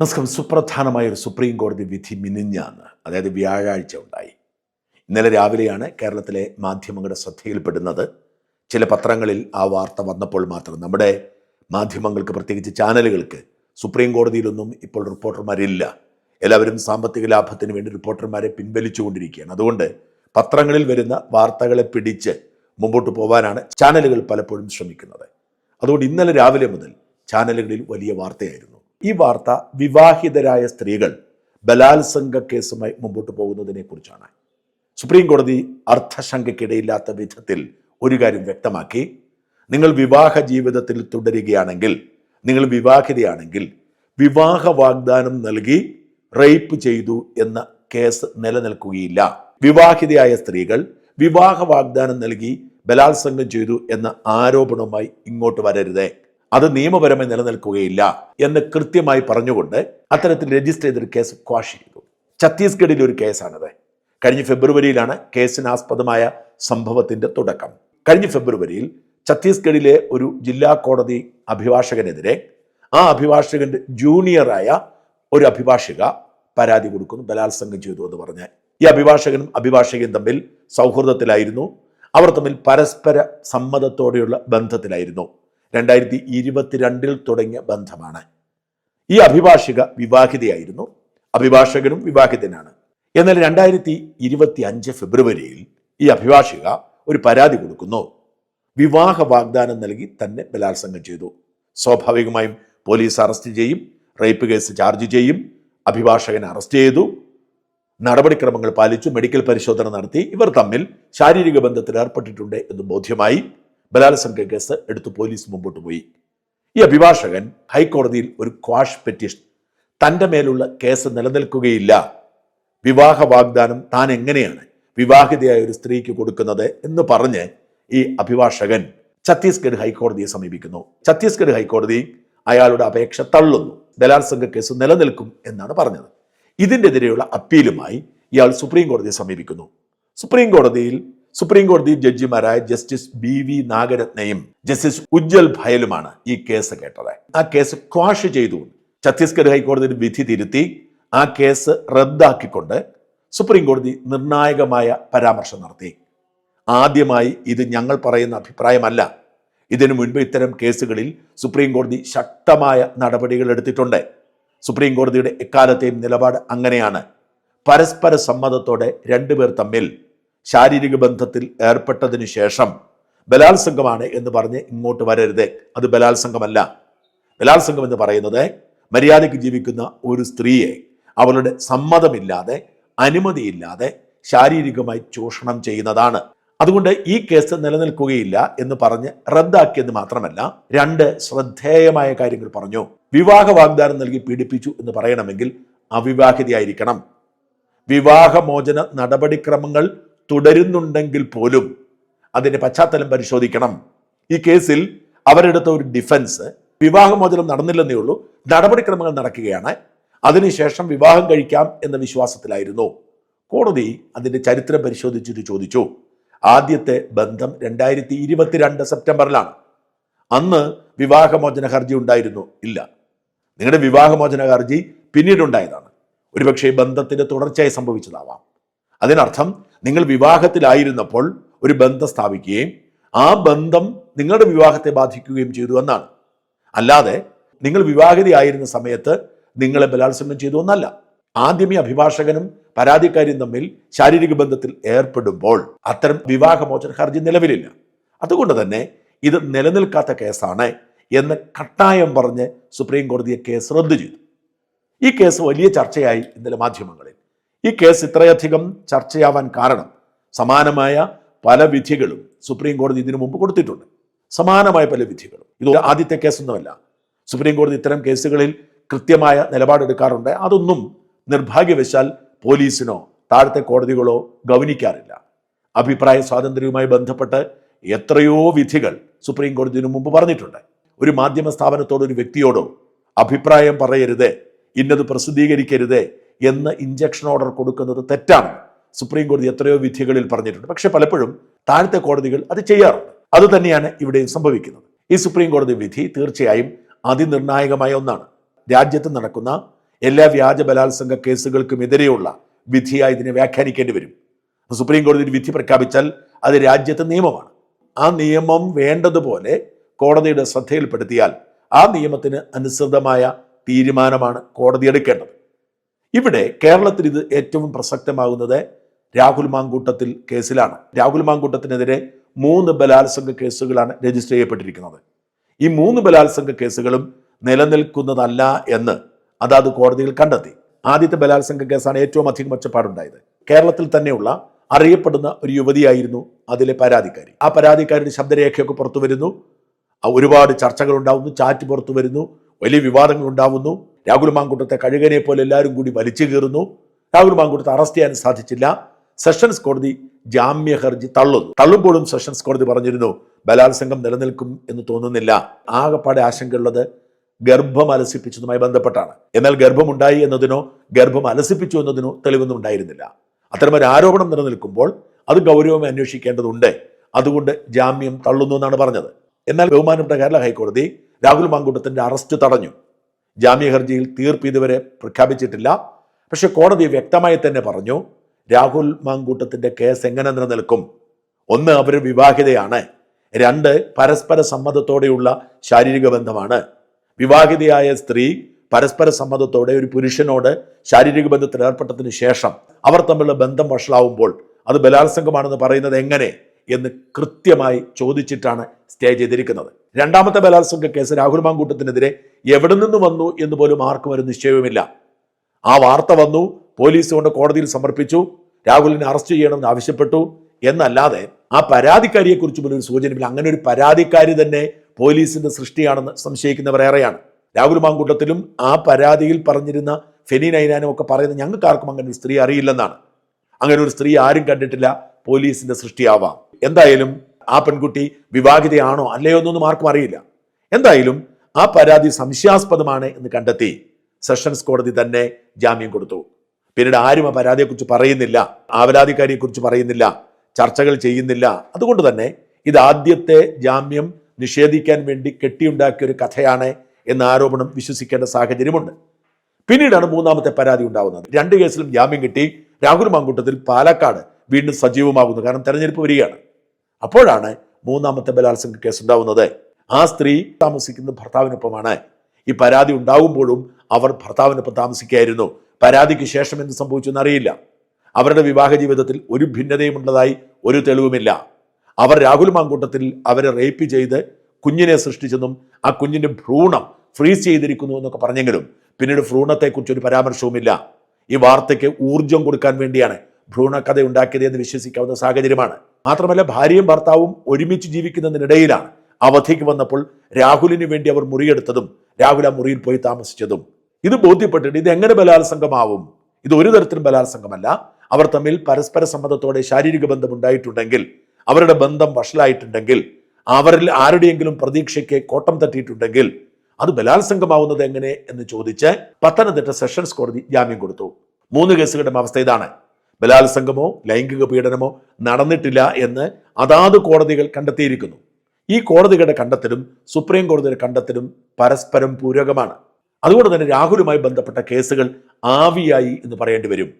നമസ്കാരം. സുപ്രധാനമായ ഒരു സുപ്രീം കോടതി വിധി മിനിഞ്ഞാന്ന് അതായത് വ്യാഴാഴ്ച ഉണ്ടായി. ഇന്നലെ രാവിലെയാണ് കേരളത്തിലെ മാധ്യമങ്ങളുടെ ശ്രദ്ധയിൽപ്പെടുന്നത്. ചില പത്രങ്ങളിൽ ആ വാർത്ത വന്നപ്പോൾ മാത്രം. നമ്മുടെ മാധ്യമങ്ങൾക്ക് പ്രത്യേകിച്ച് ചാനലുകൾക്ക് സുപ്രീം കോടതിയിലൊന്നും ഇപ്പോൾ റിപ്പോർട്ടർമാരില്ല. എല്ലാവരും സാമ്പത്തിക ലാഭത്തിന് വേണ്ടി റിപ്പോർട്ടർമാരെ പിൻവലിച്ചുകൊണ്ടിരിക്കുകയാണ്. അതുകൊണ്ട് പത്രങ്ങളിൽ വരുന്ന വാർത്തകളെ പിടിച്ച് മുമ്പോട്ട് പോകാനാണ് ചാനലുകൾ പലപ്പോഴും ശ്രമിക്കുന്നത്. അതുകൊണ്ട് ഇന്നലെ രാവിലെ മുതൽ ചാനലുകളിൽ വലിയ വാർത്തയായിരുന്നു. ഈ വാർത്ത വിവാഹിതരായ സ്ത്രീകൾ ബലാത്സംഗ കേസുമായി മുമ്പോട്ട് പോകുന്നതിനെ കുറിച്ചാണ് സുപ്രീം കോടതി അർത്ഥശങ്കയ്ക്കിടയില്ലാത്ത വിധത്തിൽ ഒരു കാര്യം വ്യക്തമാക്കി. നിങ്ങൾ വിവാഹ ജീവിതത്തിൽ തുടരുകയാണെങ്കിൽ നിങ്ങൾ വിവാഹിതയാണെങ്കിൽ വിവാഹ വാഗ്ദാനം നൽകി റേപ്പ് ചെയ്തു എന്ന കേസ് നിലനിൽക്കുകയില്ല. വിവാഹിതയായ സ്ത്രീകൾ വിവാഹ വാഗ്ദാനം നൽകി ബലാത്സംഗം ചെയ്തു എന്ന ആരോപണവുമായി ഇങ്ങോട്ട് വരരുതേ. അത് നിയമപരമായി നിലനിൽക്കുകയില്ല എന്ന് കൃത്യമായി പറഞ്ഞുകൊണ്ട് അത്തരത്തിൽ രജിസ്റ്റർ ചെയ്തൊരു കേസ് ക്വാഷ് ചെയ്തു. ഛത്തീസ്ഗഡിലെ ഒരു കേസാണത്. കഴിഞ്ഞ ഫെബ്രുവരിയിലാണ് കേസിനാസ്പദമായ സംഭവത്തിന്റെ തുടക്കം. കഴിഞ്ഞ ഫെബ്രുവരിയിൽ ഛത്തീസ്ഗഡിലെ ഒരു ജില്ലാ കോടതി അഭിഭാഷകനെതിരെ ആ അഭിഭാഷകന്റെ ജൂനിയറായ ഒരു അഭിഭാഷിക പരാതി കൊടുക്കുന്നു ബലാത്സംഗം ചെയ്തു എന്ന് പറഞ്ഞ്. ഈ അഭിഭാഷകനും അഭിഭാഷകയും തമ്മിൽ സൗഹൃദത്തിലായിരുന്നു. അവർ തമ്മിൽ പരസ്പര സമ്മതത്തോടെയുള്ള ബന്ധത്തിലായിരുന്നു. രണ്ടായിരത്തി ഇരുപത്തിരണ്ടിൽ തുടങ്ങിയ ബന്ധമാണ്. ഈ അഭിഭാഷിക വിവാഹിതയായിരുന്നു. അഭിഭാഷകനും വിവാഹിതനാണ്. എന്നാൽ രണ്ടായിരത്തി ഇരുപത്തി അഞ്ച് ഫെബ്രുവരിയിൽ ഈ അഭിഭാഷിക ഒരു പരാതി കൊടുക്കുന്നു. വിവാഹ വാഗ്ദാനം നൽകി തന്നെ ബലാത്സംഗം ചെയ്തു. സ്വാഭാവികമായും പോലീസ് അറസ്റ്റ് ചെയ്യും റേപ്പ് കേസ് ചാർജ് ചെയ്യും അഭിഭാഷകനെ അറസ്റ്റ് ചെയ്തു. നടപടിക്രമങ്ങൾ പാലിച്ചു മെഡിക്കൽ പരിശോധന നടത്തി. ഇവർ തമ്മിൽ ശാരീരിക ബന്ധത്തിൽ ഏർപ്പെട്ടിട്ടുണ്ട് എന്ന് ബോധ്യമായി. ബലാത്സംഗ കേസ് എടുത്ത് പോലീസ് മുമ്പോട്ട് പോയി. ഈ അഭിഭാഷകൻ ഹൈക്കോടതിയിൽ ഒരു ക്വാഷ് പെറ്റീഷൻ. തന്റെ മേലുള്ള കേസ് നിലനിൽക്കുകയില്ല. വിവാഹ വാഗ്ദാനം താൻ എങ്ങനെയാണ് വിവാഹിതയായ ഒരു സ്ത്രീക്ക് കൊടുക്കുന്നത് എന്ന് പറഞ്ഞ് ഈ അഭിഭാഷകൻ ഛത്തീസ്ഗഡ് ഹൈക്കോടതിയെ സമീപിക്കുന്നു. ഛത്തീസ്ഗഡ് ഹൈക്കോടതി അയാളുടെ അപേക്ഷ തള്ളുന്നു. ബലാത്സംഗ കേസ് നിലനിൽക്കും എന്നാണ് പറഞ്ഞത്. ഇതിന്റെതിരെയുള്ള അപ്പീലുമായി ഇയാൾ സുപ്രീം കോടതിയെ സമീപിക്കുന്നു. സുപ്രീം കോടതിയിൽ സുപ്രീം കോടതി ജഡ്ജിമാരായ ജസ്റ്റിസ് ബി വി നാഗരത്നയും ജസ്റ്റിസ് ഉജ്ജൽ ഭയലുമാണ് ഈ കേസ് കേട്ടത്. ആ കേസ് ക്വാഷ് ചെയ്തു. ഛത്തീസ്ഗഡ് ഹൈക്കോടതി വിധി തിരുത്തി. ആ കേസ് റദ്ദാക്കിക്കൊണ്ട് സുപ്രീം കോടതി നിർണായകമായ പരാമർശം നടത്തി. ആദ്യമായി ഇത് ഞങ്ങൾ പറയുന്ന അഭിപ്രായമല്ല. ഇതിനു മുൻപ് ഇത്തരം കേസുകളിൽ സുപ്രീം കോടതി ശക്തമായ നടപടികൾ എടുത്തിട്ടുണ്ട്. സുപ്രീം കോടതിയുടെ എക്കാലത്തെയും നിലപാട് അങ്ങനെയാണ്. പരസ്പര സമ്മതത്തോടെ രണ്ടുപേർ തമ്മിൽ ശാരീരിക ബന്ധത്തിൽ ഏർപ്പെട്ടതിനു ശേഷം ബലാത്സംഗമാണ് എന്ന് പറഞ്ഞ് ഇങ്ങോട്ട് വരരുത്. അത് ബലാത്സംഗമല്ല. ബലാത്സംഗം എന്ന് പറയുന്നത് മര്യാദയ്ക്ക് ജീവിക്കുന്ന ഒരു സ്ത്രീയെ അവളുടെ സമ്മതമില്ലാതെ അനുമതിയില്ലാതെ ശാരീരികമായി ചൂഷണം ചെയ്യുന്നതാണ്. അതുകൊണ്ട് ഈ കേസ് നിലനിൽക്കുകയില്ല എന്ന് പറഞ്ഞ് റദ്ദാക്കിയെന്ന് മാത്രമല്ല രണ്ട് ശ്രദ്ധേയമായ കാര്യങ്ങൾ പറഞ്ഞു. വിവാഹ വാഗ്ദാനം നൽകി പീഡിപ്പിച്ചു എന്ന് പറയണമെങ്കിൽ അവിവാഹിതയായിരിക്കണം. വിവാഹമോചന നടപടിക്രമങ്ങൾ തുടരുന്നുണ്ടെങ്കിൽ പോലും അതിന്റെ പശ്ചാത്തലം പരിശോധിക്കണം. ഈ കേസിൽ അവരെടുത്ത ഒരു ഡിഫൻസ് വിവാഹമോചനം നടന്നില്ലെന്നേ ഉള്ളൂ. നടപടിക്രമങ്ങൾ നടക്കുകയാണ്. അതിനുശേഷം വിവാഹം കഴിക്കാം എന്ന വിശ്വാസത്തിലായിരുന്നു. കോടതി അതിന്റെ ചരിത്രം പരിശോധിച്ചിട്ട് ചോദിച്ചു. ആദ്യത്തെ ബന്ധം രണ്ടായിരത്തി ഇരുപത്തിരണ്ട് സെപ്റ്റംബറിലാണ്. അന്ന് വിവാഹമോചന ഹർജി ഉണ്ടായിരുന്നു. ഇല്ല. നിങ്ങളുടെ വിവാഹമോചന ഹർജി പിന്നീടുണ്ടായതാണ്. ഒരുപക്ഷെ ബന്ധത്തിന്റെ തുടർച്ചയായി സംഭവിച്ചതാവാം. അതിനർത്ഥം നിങ്ങൾ വിവാഹത്തിലായിരുന്നപ്പോൾ ഒരു ബന്ധം സ്ഥാപിക്കുകയും ആ ബന്ധം നിങ്ങളുടെ വിവാഹത്തെ ബാധിക്കുകയും ചെയ്തു എന്നാണ്. അല്ലാതെ നിങ്ങൾ വിവാഹിതയായിരുന്ന സമയത്ത് നിങ്ങളെ ബലാത്സംഗം ചെയ്തു എന്നല്ല. ആദ്യമേ അഭിഭാഷകനും പരാതിക്കാരിയും തമ്മിൽ ശാരീരിക ബന്ധത്തിൽ ഏർപ്പെടുമ്പോൾ അത്തരം വിവാഹമോചന ഹർജി നിലവിലില്ല. അതുകൊണ്ട് തന്നെ ഇത് നിലനിൽക്കാത്ത കേസാണ് എന്ന് കട്ടായം പറഞ്ഞ് സുപ്രീം കോടതിയെ കേസ് റദ്ദു ചെയ്തു. ഈ കേസ് വലിയ ചർച്ചയായി ഇന്നലെ മാധ്യമങ്ങളിൽ. ഈ കേസ് ഇത്രയധികം ചർച്ചയാവാൻ കാരണം സമാനമായ പല വിധികളും സുപ്രീം കോടതി ഇതിനു മുമ്പ് കൊടുത്തിട്ടുണ്ട്. സമാനമായ പല വിധികളും. ഇത് ആദ്യത്തെ കേസൊന്നുമല്ല. സുപ്രീം കോടതി ഇത്തരം കേസുകളിൽ കൃത്യമായ നിലപാടെടുക്കാറുണ്ട്. അതൊന്നും നിർഭാഗ്യവശാൽ പോലീസിനോ താഴത്തെ കോടതികളോ ഗൗനിക്കാറില്ല. അഭിപ്രായ സ്വാതന്ത്ര്യവുമായി ബന്ധപ്പെട്ട് എത്രയോ വിധികൾ സുപ്രീം കോടതിനു മുമ്പ് പറഞ്ഞിട്ടുണ്ട്. ഒരു മാധ്യമ സ്ഥാപനത്തോടോ ഒരു വ്യക്തിയോടോ അഭിപ്രായം പറയരുത് ഇന്നത് പ്രസിദ്ധീകരിക്കരുത് എന്ന് ഇഞ്ചക്ഷൻ ഓർഡർ കൊടുക്കുന്നത് തെറ്റാണ്. സുപ്രീം കോടതി എത്രയോ വിധികളിൽ പറഞ്ഞിട്ടുണ്ട്. പക്ഷെ പലപ്പോഴും താഴത്തെ കോടതികൾ അത് ചെയ്യാറുണ്ട്. അത് തന്നെയാണ് ഇവിടെയും സംഭവിക്കുന്നത്. ഈ സുപ്രീം കോടതി വിധി തീർച്ചയായും അതിനിർണായകമായ ഒന്നാണ്. രാജ്യത്ത് നടക്കുന്ന എല്ലാ വ്യാജ ബലാത്സംഗ കേസുകൾക്കും എതിരെയുള്ള വിധിയായി ഇതിനെ വ്യാഖ്യാനിക്കേണ്ടി വരും. സുപ്രീം കോടതി വിധി പ്രഖ്യാപിച്ചാൽ അത് രാജ്യത്തെ നിയമമാണ്. ആ നിയമം വേണ്ടതുപോലെ കോടതിയുടെ ശ്രദ്ധയിൽപ്പെടുത്തിയാൽ ആ നിയമത്തിന് അനുസൃതമായ തീരുമാനമാണ് കോടതി എടുക്കേണ്ടത്. ഇവിടെ കേരളത്തിൽ ഇത് ഏറ്റവും പ്രസക്തമാകുന്നത് രാഹുൽ മാങ്കൂട്ടത്തിൽ കേസിലാണ്. രാഹുൽ മാങ്കൂട്ടത്തിനെതിരെ മൂന്ന് ബലാത്സംഗ കേസുകളാണ് രജിസ്റ്റർ ചെയ്യപ്പെട്ടിരിക്കുന്നത്. ഈ മൂന്ന് ബലാത്സംഗ കേസുകളും നിലനിൽക്കുന്നതല്ല എന്ന് അതാത് കോടതികൾ കണ്ടെത്തി. ആദ്യത്തെ ബലാത്സംഗ കേസാണ് ഏറ്റവും അധികം ഒച്ചപ്പാടുണ്ടായത്. കേരളത്തിൽ തന്നെയുള്ള അറിയപ്പെടുന്ന ഒരു യുവതിയായിരുന്നു അതിലെ പരാതിക്കാരി. ആ പരാതിക്കാരുടെ ശബ്ദരേഖയൊക്കെ പുറത്തു വരുന്നു. ഒരുപാട് ചർച്ചകൾ ഉണ്ടാവുന്നു ചാറ്റ് പുറത്തു വരുന്നു വലിയ വിവാദങ്ങൾ ഉണ്ടാവുന്നു രാഹുൽ മാങ്കുട്ടത്തെ കഴുകനെ പോലെ എല്ലാവരും കൂടി വലിച്ചു കീറുന്നു. രാഹുൽ മാങ്കുട്ടത്തെ അറസ്റ്റ് ചെയ്യാൻ സാധിച്ചില്ല. സെഷൻസ് കോടതി ജാമ്യ ഹർജി തള്ളുന്നു. തള്ളുമ്പോഴും സെഷൻസ് കോടതി പറഞ്ഞിരുന്നു ബലാത്സംഗം നിലനിൽക്കും എന്ന് തോന്നുന്നില്ല. ആകെപ്പാടെ ആശങ്കയുള്ളത് ഗർഭം അലസിപ്പിച്ചതുമായി ബന്ധപ്പെട്ടാണ്. എന്നാൽ ഗർഭമുണ്ടായി എന്നതിനോ ഗർഭം അലസിപ്പിച്ചു എന്നതിനോ തെളിവൊന്നും ഉണ്ടായിരുന്നില്ല. അത്തരമൊരു ആരോപണം നിലനിൽക്കുമ്പോൾ അത് ഗൗരവമായി അന്വേഷിക്കേണ്ടതുണ്ട്. അതുകൊണ്ട് ജാമ്യം തള്ളുന്നു എന്നാണ് പറഞ്ഞത്. എന്നാൽ ബഹുമാനപ്പെട്ട കേരള ഹൈക്കോടതി രാഹുൽ മാങ്കൂട്ടത്തിന്റെ അറസ്റ്റ് തടഞ്ഞു. ജാമ്യ ഹർജിയിൽ തീർപ്പ് ഇതുവരെ പ്രഖ്യാപിച്ചിട്ടില്ല. പക്ഷെ കോടതി വ്യക്തമായി തന്നെ പറഞ്ഞു രാഹുൽ മാങ്കൂട്ടത്തിന്റെ കേസ് എങ്ങനെ നിലനിൽക്കും? ഒന്ന് അവർ വിവാഹിതയാണ്. രണ്ട് പരസ്പര സമ്മതത്തോടെയുള്ള ശാരീരിക ബന്ധമാണ്. വിവാഹിതയായ സ്ത്രീ പരസ്പര സമ്മതത്തോടെ ഒരു പുരുഷനോട് ശാരീരിക ബന്ധത്തിൽ ഏർപ്പെട്ടതിന് ശേഷം അവർ തമ്മിലുള്ള ബന്ധം വഷളാവുമ്പോൾ അത് ബലാത്സംഗമാണെന്ന് പറയുന്നത് എങ്ങനെ എന്ന് കൃത്യമായി ചോദിച്ചിട്ടാണ് സ്റ്റേ ചെയ്തിരിക്കുന്നത്. രണ്ടാമത്തെ ബലാത്സംഗ കേസ് രാഹുൽ മാങ്കൂട്ടത്തിനെതിരെ എവിടെ നിന്ന് വന്നു എന്ന് പോലും ആർക്കും ഒരു നിശ്ചയവുമില്ല. ആ വാർത്ത വന്നു പോലീസ് കൊണ്ട് കോടതിയിൽ സമർപ്പിച്ചു രാഹുലിനെ അറസ്റ്റ് ചെയ്യണമെന്ന് ആവശ്യപ്പെട്ടു. എന്നല്ലാതെ ആ പരാതിക്കാരിയെക്കുറിച്ച് പോലും ഒരു സൂചനയില്ല അങ്ങനെ ഒരു പരാതിക്കാരി തന്നെ പോലീസിന്റെ സൃഷ്ടിയാണെന്ന് സംശയിക്കുന്നവർ ഏറെയാണ്. രാഹുൽ മാങ്കൂട്ടത്തിലും ആ പരാതിയിൽ പറഞ്ഞിരുന്ന ഫെനി നൈനാനും ഒക്കെ പറയുന്ന ഞങ്ങൾക്ക് ആർക്കും അങ്ങനെ ഒരു സ്ത്രീ അറിയില്ലെന്നാണ്. അങ്ങനെ ഒരു സ്ത്രീ ആരും കണ്ടിട്ടില്ല പോലീസിന്റെ സൃഷ്ടിയാവാം. എന്തായാലും ആ പെൺകുട്ടി വിവാഹിതയാണോ അല്ലയോ എന്നൊന്നും ആർക്കും അറിയില്ല. എന്തായാലും ആ പരാതി സംശയാസ്പദമാണ് എന്ന് കണ്ടെത്തി സെഷൻസ് കോടതി തന്നെ ജാമ്യം കൊടുത്തു. പിന്നീട് ആരും ആ പരാതിയെക്കുറിച്ച് പറയുന്നില്ല ആവലാതിക്കാരിയെക്കുറിച്ച് പറയുന്നില്ല ചർച്ചകൾ ചെയ്യുന്നില്ല. അതുകൊണ്ട് തന്നെ ഇത് ആദ്യത്തെ ജാമ്യം നിഷേധിക്കാൻ വേണ്ടി കെട്ടിയുണ്ടാക്കിയ ഒരു കഥയാണ് എന്ന ആരോപണം വിശ്വസിക്കേണ്ട സാഹചര്യമുണ്ട്. പിന്നീടാണ് മൂന്നാമത്തെ പരാതി ഉണ്ടാകുന്നത് രണ്ട് കേസിലും ജാമ്യം കിട്ടി. രാഹുൽ മാങ്കൂട്ടത്തിൽ പാലക്കാട് വീണ്ടും സജീവമാകുന്നു. കാരണം തെരഞ്ഞെടുപ്പ് വരികയാണ്. അപ്പോഴാണ് മൂന്നാമത്തെ ബലാത്സംഗ കേസ് ഉണ്ടാവുന്നത് ആ സ്ത്രീ താമസിക്കുന്ന ഭർത്താവിനൊപ്പമാണ്. ഈ പരാതി ഉണ്ടാകുമ്പോഴും അവർ ഭർത്താവിനൊപ്പം താമസിക്കുകയായിരുന്നു. പരാതിക്ക് ശേഷം എന്ത് സംഭവിച്ചു എന്നറിയില്ല. അവരുടെ വിവാഹ ജീവിതത്തിൽ ഒരു ഭിന്നതയും ഉള്ളതായി ഒരു തെളിവുമില്ല. അവർ രാഹുൽ മാങ്കൂട്ടത്തിൽ അവരെ റേപ്പ് ചെയ്ത് കുഞ്ഞിനെ സൃഷ്ടിച്ചെന്നും ആ കുഞ്ഞിന്റെ ഭ്രൂണം ഫ്രീസ് ചെയ്തിരിക്കുന്നു എന്നൊക്കെ പറഞ്ഞെങ്കിലും പിന്നീട് ഭ്രൂണത്തെക്കുറിച്ച് ഒരു പരാമർശവുമില്ല. ഈ വാർത്തയ്ക്ക് ഊർജം കൊടുക്കാൻ വേണ്ടിയാണ് ഭ്രൂണകഥ ഉണ്ടാക്കിയത് എന്ന് വിശ്വസിക്കാവുന്ന സാഹചര്യമാണ്. മാത്രമല്ല ഭാര്യയും ഭർത്താവും ഒരുമിച്ച് ജീവിക്കുന്നതിനിടയിലാണ് അവധിക്ക് വന്നപ്പോൾ രാഹുലിന് വേണ്ടി അവർ മുറിയെടുത്തതും രാഹുൽ ആ മുറിയിൽ പോയി താമസിച്ചതും. ഇത് ബോധ്യപ്പെട്ടിട്ട് ഇത് എങ്ങനെ ബലാത്സംഗമാവും? ഇത് ഒരു തരത്തിലും ബലാത്സംഗമല്ല. അവർ തമ്മിൽ പരസ്പര സമ്മതത്തോടെ ശാരീരിക ബന്ധം ഉണ്ടായിട്ടുണ്ടെങ്കിൽ അവരുടെ ബന്ധം വഷളായിട്ടുണ്ടെങ്കിൽ അവരിൽ ആരുടെയെങ്കിലും പ്രതീക്ഷയ്ക്ക് കോട്ടം തട്ടിയിട്ടുണ്ടെങ്കിൽ അത് ബലാത്സംഗമാവുന്നത് എങ്ങനെ എന്ന് ചോദിച്ച് പത്തനംതിട്ട സെഷൻസ് കോടതി ജാമ്യം കൊടുത്തു. മൂന്ന് കേസുകളുടെ അവസ്ഥ ഇതാണ്. ബലാത്സംഗമോ ലൈംഗിക പീഡനമോ നടന്നിട്ടില്ല എന്ന് അതാത് കോടതികൾ കണ്ടെത്തിയിരിക്കുന്നു. ഈ കോടതികളുടെ കണ്ടെത്തലും സുപ്രീം കോടതിയുടെ കണ്ടെത്തലും പരസ്പരം പൂരകമാണ്. അതുകൊണ്ട് തന്നെ രാഹുലുമായി ബന്ധപ്പെട്ട കേസുകൾ ആവിയായി എന്ന് പറയേണ്ടി വരും.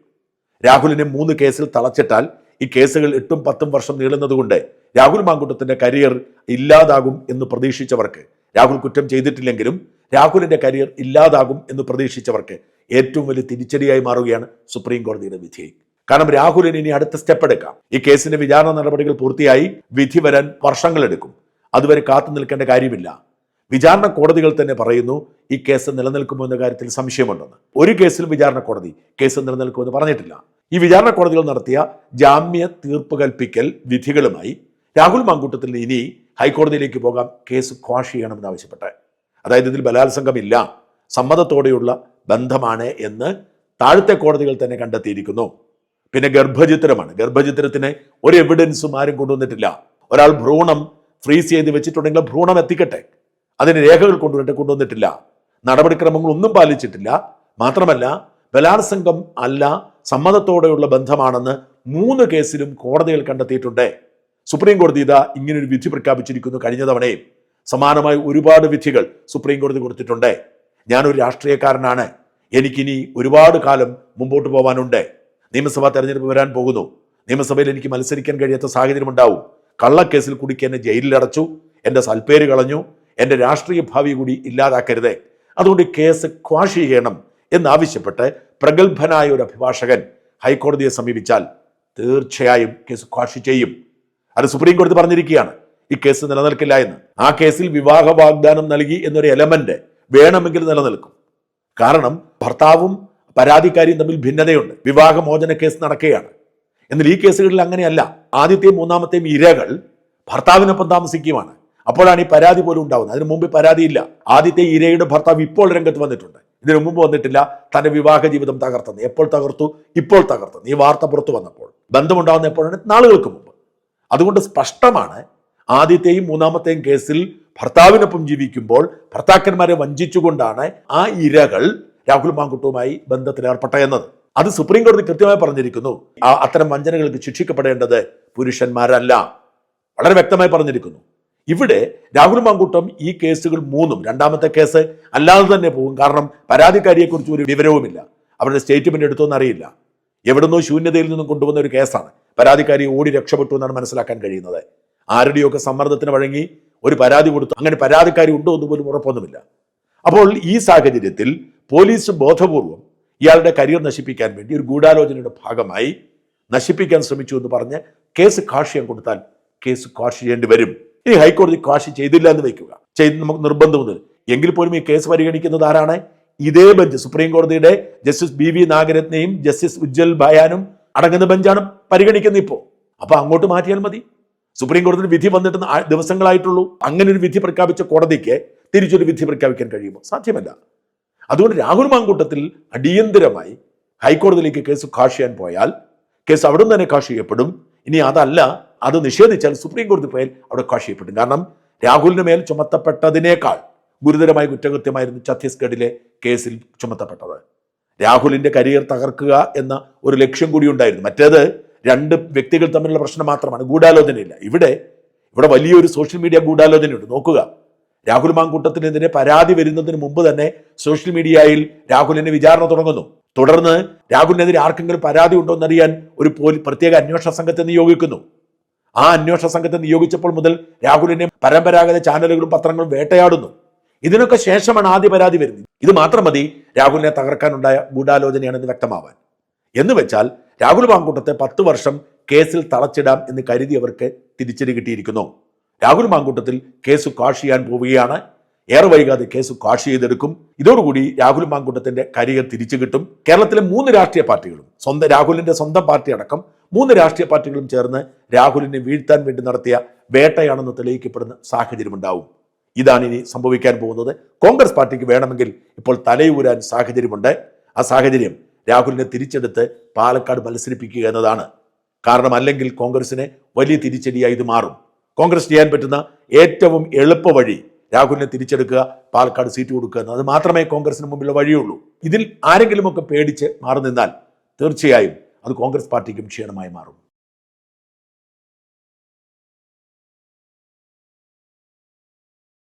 രാഹുലിനെ മൂന്ന് കേസിൽ തളച്ചിട്ടാൽ ഈ കേസുകൾ എട്ടും പത്തും വർഷം നീളുന്നതുകൊണ്ട് രാഹുൽ മാങ്കുട്ടത്തിന്റെ കരിയർ ഇല്ലാതാകും എന്ന് പ്രതീക്ഷിച്ചവർക്ക് രാഹുൽ കുറ്റം ചെയ്തിട്ടില്ലെങ്കിലും രാഹുലിന്റെ കരിയർ ഇല്ലാതാകും എന്ന് പ്രതീക്ഷിച്ചവർക്ക് ഏറ്റവും വലിയ തിരിച്ചടിയായി മാറുകയാണ് സുപ്രീം കോടതിയുടെ വിധി. കാരണം രാഹുലിന് ഇനി അടുത്ത സ്റ്റെപ്പ് എടുക്കാം. ഈ കേസിന്റെ വിചാരണ നടപടികൾ പൂർത്തിയായി വിധി വരാൻ വർഷങ്ങളെടുക്കും അതുവരെ കാത്തു നിൽക്കേണ്ട കാര്യമില്ല. വിചാരണ കോടതികൾ തന്നെ പറയുന്നു ഈ കേസ് നിലനിൽക്കുമോ എന്ന കാര്യത്തിൽ സംശയമുണ്ടെന്ന്. ഒരു കേസിലും വിചാരണ കോടതി കേസ് നിലനിൽക്കുമെന്ന് പറഞ്ഞിട്ടില്ല. ഈ വിചാരണ കോടതികൾ നടത്തിയ ജാമ്യ തീർപ്പ് കൽപ്പിക്കൽ വിധികളുമായി രാഹുൽ മാങ്കൂട്ടത്തിൽ ഇനി ഹൈക്കോടതിയിലേക്ക് പോകാം കേസ് ക്വാഷ് ചെയ്യണമെന്ന് ആവശ്യപ്പെട്ട്. അതായത് ഇതിൽ ബലാത്സംഗമില്ല സമ്മതത്തോടെയുള്ള ബന്ധമാണ് എന്ന് താഴത്തെ കോടതികൾ തന്നെ കണ്ടെത്തിയിരിക്കുന്നു. പിന്നെ ഗർഭചിത്രമാണ്. ഗർഭചിത്രത്തിന് ഒരു എവിഡൻസും ആരും കൊണ്ടുവന്നിട്ടില്ല. ഒരാൾ ഭ്രൂണം ഫ്രീസ് ചെയ്ത് വെച്ചിട്ടുണ്ടെങ്കിൽ ഭ്രൂണം എത്തിക്കട്ടെ. അതിന് രേഖകൾ കൊണ്ടുവന്നിട്ട് കൊണ്ടുവന്നിട്ടില്ല. നടപടിക്രമങ്ങൾ ഒന്നും പാലിച്ചിട്ടില്ല. മാത്രമല്ല ബലാത്സംഗം അല്ല സമ്മതത്തോടെയുള്ള ബന്ധമാണെന്ന് മൂന്ന് കേസിലും കോടതികൾ കണ്ടെത്തിയിട്ടുണ്ട്. സുപ്രീം കോടതി ഇതാ ഇങ്ങനൊരു വിധി പ്രഖ്യാപിച്ചിരിക്കുന്നു കഴിഞ്ഞ തവണയും. സമാനമായി ഒരുപാട് വിധികൾ സുപ്രീം കോടതി കൊടുത്തിട്ടുണ്ട്. ഞാനൊരു രാഷ്ട്രീയക്കാരനാണ്. എനിക്കിനി ഒരുപാട് കാലം മുമ്പോട്ട് പോകാനുണ്ട് നിയമസഭാ തെരഞ്ഞെടുപ്പ് വരാൻ പോകുന്നു. നിയമസഭയിൽ എനിക്ക് മത്സരിക്കാൻ കഴിയാത്ത സാഹചര്യം ഉണ്ടാവും. കള്ളക്കേസിൽ കുടിക്ക് എന്നെ ജയിലിലടച്ചു എന്റെ സൽപ്പേര് കളഞ്ഞു. എന്റെ രാഷ്ട്രീയ ഭാവി കൂടി ഇല്ലാതാക്കരുതേ. അതുകൊണ്ട് കേസ് ക്വാഷ് ചെയ്യണം എന്നാവശ്യപ്പെട്ട് പ്രഗത്ഭനായ ഒരു അഭിഭാഷകൻ ഹൈക്കോടതിയെ സമീപിച്ചാൽ തീർച്ചയായും കേസ് ക്വാഷ് ചെയ്യും. അത് സുപ്രീം കോടതി പറഞ്ഞിരിക്കുകയാണ്. ഈ കേസ് നിലനിൽക്കില്ല എന്ന്. ആ കേസിൽ വിവാഹ വാഗ്ദാനം നൽകി എന്നൊരു എലമെന്റ് വേണമെങ്കിൽ നിലനിൽക്കും. കാരണം ഭർത്താവും പരാതിക്കാരിയും തമ്മിൽ ഭിന്നതയുണ്ട്. വിവാഹമോചന കേസ് നടക്കുകയാണ്. എന്നാൽ ഈ കേസുകളിൽ അങ്ങനെയല്ല. ആദ്യത്തെയും മൂന്നാമത്തെയും ഇരകൾ ഭർത്താവിനൊപ്പം താമസിക്കുകയാണ് അപ്പോഴാണ് ഈ പരാതി പോലും ഉണ്ടാവുന്നത്. അതിനു മുമ്പ് പരാതിയില്ല. ആദ്യത്തെ ഇരയുടെ ഭർത്താവ് ഇപ്പോൾ രംഗത്ത് വന്നിട്ടുണ്ട്. ഇതിനു മുമ്പ് വന്നിട്ടില്ല. തന്റെ വിവാഹ ജീവിതം തകർത്തെന്ന് എപ്പോൾ തകർത്തു? ഇപ്പോൾ തകർത്തെന്ന് ഈ വാർത്ത പുറത്തു വന്നപ്പോൾ. ബന്ധമുണ്ടാകുന്ന എപ്പോഴാണ്? നാളുകൾക്ക് മുമ്പ്. അതുകൊണ്ട് സ്പഷ്ടമാണ് ആദ്യത്തെയും മൂന്നാമത്തെയും കേസിൽ ഭർത്താവിനൊപ്പം ജീവിക്കുമ്പോൾ ഭർത്താക്കന്മാരെ വഞ്ചിച്ചുകൊണ്ടാണ് ആ ഇരകൾ രാഹുൽ മാങ്കുട്ടുവുമായി ബന്ധത്തിൽ ഏർപ്പെട്ട എന്നത്. അത് സുപ്രീം കോടതി കൃത്യമായി പറഞ്ഞിരിക്കുന്നു. അത്തരം വഞ്ചനകൾക്ക് ശിക്ഷിക്കപ്പെടേണ്ടത് പുരുഷന്മാരല്ല. വളരെ വ്യക്തമായി പറഞ്ഞിരിക്കുന്നു. ഇവിടെ രാഹുൽ മാങ്കൂട്ടം ഈ കേസുകൾ മൂന്നും രണ്ടാമത്തെ കേസ് അല്ലാതെ തന്നെ പോകും. കാരണം പരാതിക്കാരിയെക്കുറിച്ച് ഒരു വിവരവുമില്ല. അവരുടെ സ്റ്റേറ്റ്മെന്റ് എടുത്തോന്ന് അറിയില്ല. എവിടുന്നോ ശൂന്യതയിൽ നിന്നും കൊണ്ടുവന്ന ഒരു കേസാണ്. പരാതിക്കാരി ഓടി രക്ഷപ്പെട്ടു എന്നാണ് മനസ്സിലാക്കാൻ കഴിയുന്നത്. ആരുടെയൊക്കെ സമ്മർദ്ദത്തിന് വഴങ്ങി ഒരു പരാതി കൊടുത്തു. അങ്ങനെ പരാതിക്കാരി ഉണ്ടോ എന്ന് പോലും ഉറപ്പൊന്നുമില്ല. അപ്പോൾ ഈ സാഹചര്യത്തിൽ പോലീസ് ബോധപൂർവം ഇയാളുടെ കരിയർ നശിപ്പിക്കാൻ വേണ്ടി ഒരു ഗൂഢാലോചനയുടെ ഭാഗമായി നശിപ്പിക്കാൻ ശ്രമിച്ചു എന്ന് പറഞ്ഞ് കേസ് കാഷ്യം കൊടുത്താൽ കേസ് കാഷ് ചെയ്യേണ്ടി വരും. ഇനി ഹൈക്കോടതി കാഷ് ചെയ്തില്ല എന്ന് വയ്ക്കുക. ചെയ്ത് നമുക്ക് നിർബന്ധമുണ്ട് എങ്കിൽ പോലും ഈ കേസ് പരിഗണിക്കുന്നത് ആരാണ്? ഇതേ ബെഞ്ച് സുപ്രീം കോടതിയുടെ ജസ്റ്റിസ് ബി വി നാഗരത്നയും ജസ്റ്റിസ് ഉജ്ജൽ ബയാനും അടങ്ങുന്ന ബെഞ്ചാണ് പരിഗണിക്കുന്നത് ഇപ്പോൾ. അപ്പൊ അങ്ങോട്ട് മാറ്റിയാൽ മതി. സുപ്രീം കോടതിയിൽ വിധി വന്നിട്ട് ദിവസങ്ങളായിട്ടുള്ളൂ. അങ്ങനെ ഒരു വിധി പ്രഖ്യാപിച്ച കോടതിക്ക് തിരിച്ചൊരു വിധി പ്രഖ്യാപിക്കാൻ കഴിയുമോ? സാധ്യമല്ല. അതുകൊണ്ട് രാഹുൽ മാങ്കൂട്ടത്തിൽ അടിയന്തരമായി ഹൈക്കോടതിയിലേക്ക് കേസ് കാഷ് ചെയ്യാൻ പോയാൽ കേസ് അവിടെ തന്നെ കാഷ് ചെയ്യപ്പെടും. ഇനി അതല്ല അത് നിഷേധിച്ചാൽ സുപ്രീം കോടതി പോയാൽ അവിടെ കാഷ് ചെയ്യപ്പെടും. കാരണം രാഹുലിന് മേൽ ചുമത്തപ്പെട്ടതിനേക്കാൾ ഗുരുതരമായ കുറ്റകൃത്യമായിരുന്നു ഛത്തീസ്ഗഡിലെ കേസിൽ ചുമത്തപ്പെട്ടത്. രാഹുലിന്റെ കരിയർ തകർക്കുക എന്ന ഒരു ലക്ഷ്യം കൂടി ഉണ്ടായിരുന്നു. മറ്റേത് രണ്ട് വ്യക്തികൾ തമ്മിലുള്ള പ്രശ്നം മാത്രമാണ്. ഗൂഢാലോചനയില്ല. ഇവിടെ ഇവിടെ വലിയൊരു സോഷ്യൽ മീഡിയ ഗൂഢാലോചനയുണ്ട്. നോക്കുക. രാഹുൽ മാങ്കൂട്ടത്തിനെതിരെ പരാതി വരുന്നതിന് മുമ്പ് തന്നെ സോഷ്യൽ മീഡിയയിൽ രാഹുലിന് വിചാരണ തുടങ്ങുന്നു. തുടർന്ന് രാഹുലിനെതിരെ ആർക്കെങ്കിലും പരാതി ഉണ്ടോ എന്നറിയാൻ ഒരു പ്രത്യേക അന്വേഷണ സംഘത്തെ നിയോഗിക്കുന്നു. ആ അന്വേഷണ സംഘത്തെ നിയോഗിച്ചപ്പോൾ മുതൽ രാഹുലിനെ പരമ്പരാഗത ചാനലുകളും പത്രങ്ങളും വേട്ടയാടുന്നു. ഇതിനൊക്കെ ശേഷമാണ് ആദ്യ പരാതി വരുന്നത്. ഇത് മാത്രം മതി രാഹുലിനെ തകർക്കാനുണ്ടായ ഗൂഢാലോചനയാണെന്ന് വ്യക്തമാവാൻ. എന്ന് വെച്ചാൽ രാഹുൽ മാങ്കൂട്ടത്തെ പത്ത് വർഷം കേസിൽ തളച്ചിടാം എന്ന് കരുതിയവർക്ക് തിരിച്ചടി കിട്ടിയിരിക്കുന്നു. രാഹുൽ മാങ്കൂട്ടത്തിൽ കേസ് കാഷ് ചെയ്യാൻ പോവുകയാണ്. ഏറെ വൈകാതെ കേസ് കാഷ് ചെയ്തെടുക്കും. ഇതോടുകൂടി രാഹുൽ മാങ്കൂട്ടത്തിന്റെ കരിയർ തിരിച്ചു കിട്ടും. കേരളത്തിലെ മൂന്ന് രാഷ്ട്രീയ പാർട്ടികളും സ്വന്തം രാഹുലിന്റെ സ്വന്തം പാർട്ടി അടക്കം മൂന്ന് രാഷ്ട്രീയ പാർട്ടികളും ചേർന്ന് രാഹുലിനെ വീഴ്ത്താൻ വേണ്ടി നടത്തിയ വേട്ടയാണെന്ന് തെളിയിക്കപ്പെടുന്ന സാഹചര്യമുണ്ടാവും. ഇതാണ് ഇനി സംഭവിക്കാൻ പോകുന്നത്. കോൺഗ്രസ് പാർട്ടിക്ക് വേണമെങ്കിൽ ഇപ്പോൾ തലയൂരാൻ സാഹചര്യമുണ്ട്. ആ സാഹചര്യം രാഹുലിനെ തിരിച്ചെടുത്ത് പാലക്കാട് മത്സരിപ്പിക്കുക എന്നതാണ്. കാരണം അല്ലെങ്കിൽ കോൺഗ്രസിന് വലിയ തിരിച്ചടിയായി ഇത് മാറും. കോൺഗ്രസ് ചെയ്യാൻ പറ്റുന്ന ഏറ്റവും എളുപ്പ വഴി രാഹുലിനെ തിരിച്ചെടുക്കുക പാലക്കാട് സീറ്റ് കൊടുക്കുക എന്നത് മാത്രമേ കോൺഗ്രസിന് മുമ്പിലുള്ള വഴിയുള്ളൂ. ഇതിൽ ആരെങ്കിലുമൊക്കെ പേടിച്ച് മാറി നിന്നാൽ തീർച്ചയായും അത് കോൺഗ്രസ് പാർട്ടിക്കും ക്ഷീണമായി മാറും.